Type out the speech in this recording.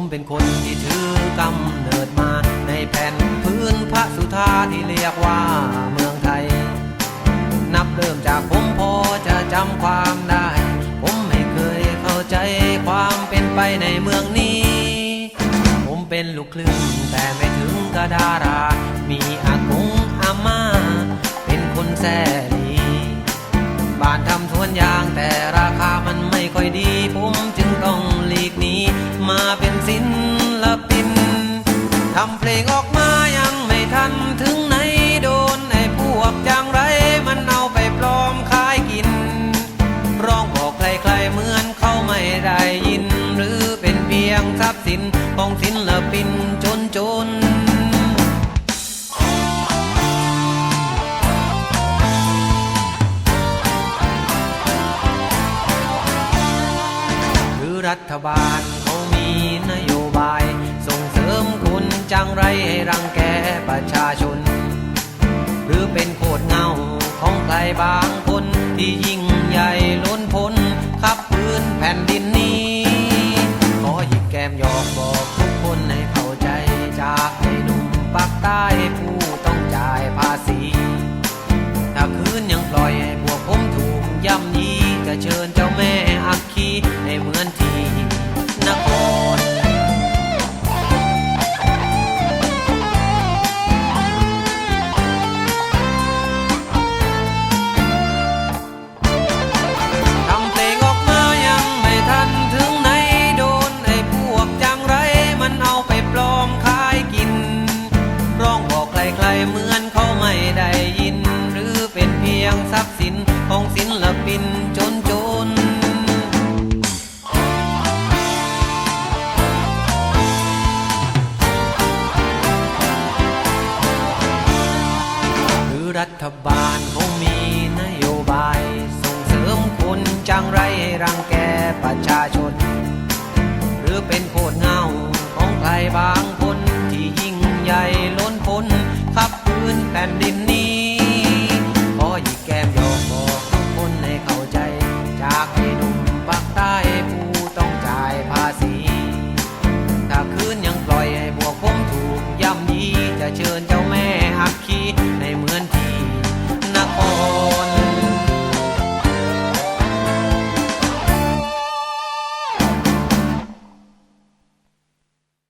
มเป็นคนที่ถือกำเนิดมา ในแผ่นพื้นพระสุธาที่เรียกว่าเมืองไทย นับเริ่มจากผมพอจะจำความได้ ผมไม่เคยเข้าใจความเป็นไปในเมืองนี้ ผมเป็นลูกครึ่งแต่ไม่ถึงกระดารา มีอากงอาม่า เป็นคนแซ่ลีบ้านทำสวนยางแต่ราคามันไม่ค่อยดีผมจำเพลงออกมายังไม่ทันถึงไหนโดนไอ้พวกจางไรมันเอาไปปลอมขายกิน ร้องบอกใครๆเหมือนเขาไม่ได้ยิน หรือเป็นเพียงทรัพย์สินของศิลปินจนจนหรือรัฐบาล จังไรให้รังแกประชาชน หรือเป็นโคดเงาของใครบางคนที่ยิ่งใหญ่ล้นพ้นขับพื้นแผ่นดินนี้ ทรัพย์สินของศิลปินจนจนหรือรัฐบาลเขามีนโยบายส่งเสริมคนจังไรรังแกประชาชน หรือเป็นโคตรเงาของใครบางคนที่ยิ่งใหญ่ 姑娘。